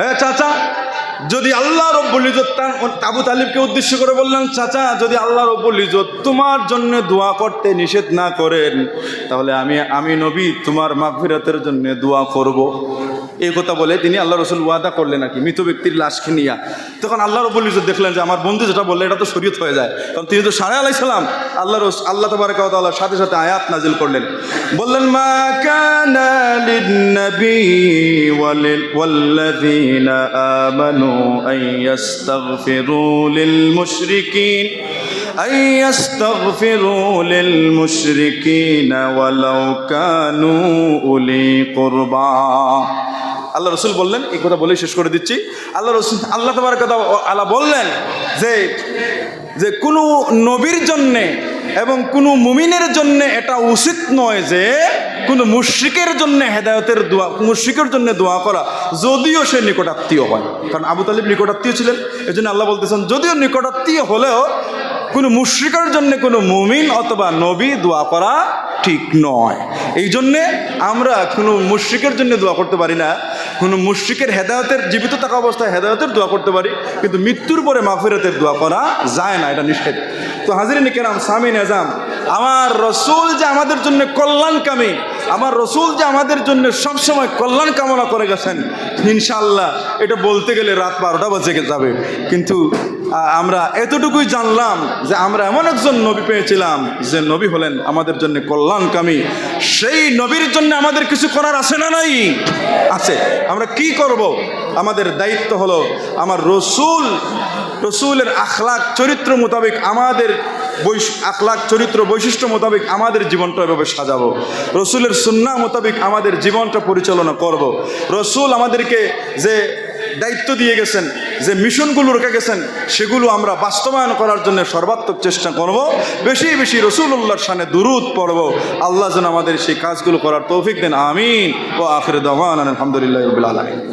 হ্যাঁ চাচা, যদি আল্লাহ রব্বুল ইজত আবু তালিবকে উদ্দেশ্য করে বললেন, চাচা, যদি আল্লাহ রব্বুল ইজত তোমার জন্য দোয়া করতে নিষেধ না করেন, তাহলে আমি আমি নবী তোমার মাগফিরাতের জন্য দোয়া করব। এই কথা বলে তিনি আল্লাহ রসুল ওয়াদা করলেন আর কি মৃত ব্যক্তির লাশকে নিয়ে তখন আল্লাহ রবুল ইজত দেখলেন যে আমার বন্ধু যেটা বললে এটা তো শরীয়ত হয়ে যায় কারণ তিনি তো সাড়ে আলাইসালাম আল্লাহ রস আল্লাহ তবরকাল্লাহ সাথে সাথে আয়াত নাজিল করলেন বললেন মা কানা লিন্নবী ওয়ালিল ওয়াল্লাযীনা আমানু আন ইয়াস্তাগফিরু লিল মুশরিকিন أن يستغفروا للمشركين ولو كانوا أولي قربى আল্লাহ রসুল বললেন, এই কথা বলেই শেষ করে দিচ্ছি। আল্লাহ রসুল, আল্লাহ তোমার কথা আল্লাহ বললেন যে যে কোনো নবীর জন্যে এবং কোনো মুমিনের জন্য এটা উচিত নয় যে, কোনো মুশ্রিকের জন্য হেদায়তের দোয়া, মুশ্রিকের জন্য দোয়া করা, যদিও সে নিকটাত্মীয় হয়। কারণ আবু তালিব নিকটাত্মীয় ছিলেন এই জন্য আল্লাহ বলতেছেন, যদিও নিকটাত্মীয় হলেও কোনো মুশ্রিকের জন্য কোনো মুমিন অথবা নবী দোয়া করা ঠিক নয়। এই জন্যে আমরা কোনো মুশ্রিকের জন্য দোয়া করতে পারি না। কোনো মুশ্রিকের হেদায়তের, জীবিত থাকা অবস্থায় হেদায়তের দোয়া করতে পারি, কিন্তু মৃত্যুর পরে মাফিরাতের দোয়া করা যায় না, এটা নিষেধ। তো হাজিরিন কেরাম সামিন এজাম আমার রসুল যে আমাদের জন্য কল্যাণকামী, আমার রসুল যে আমাদের জন্য সবসময় কল্যাণ কামনা করে গেছেন ইনশাল্লাহ এটা বলতে গেলে রাত বারোটা বাজে যাবে। কিন্তু আমরা এতটুকুই জানলাম যে আমরা এমন একজন নবী পেয়েছিলাম যে নবী হলেন আমাদের জন্য কল্যাণকামী। সেই নবীর জন্য আমাদের কিছু করার আছে না নাই? আছে। আমরা কি করব? আমাদের দায়িত্ব হলো, আমার রসুল রসুলের আখলাক চরিত্র মোতাবেক আমাদের আখলাক চরিত্র বৈশিষ্ট্য মোতাবেক আমাদের জীবনটা এভাবে সাজাবো। রসুলের সুন্না মোতাবেক আমাদের জীবনটা পরিচালনা করব। রসুল আমাদেরকে যে দায়িত্ব দিয়ে গেছেন, যে মিশনগুলো রেখে গেছেন, সেগুলো আমরা বাস্তবায়ন করার জন্য সর্বাত্মক চেষ্টা করব। বেশি বেশি রসুল্লাহর সামনে দুরুদ পড়ব। আল্লাহ যেন আমাদের সেই কাজগুলো করার তৌফিক দেন। আমিন। ও আখরে দমান আলহামদুলিল্লাহ রবিল আলমী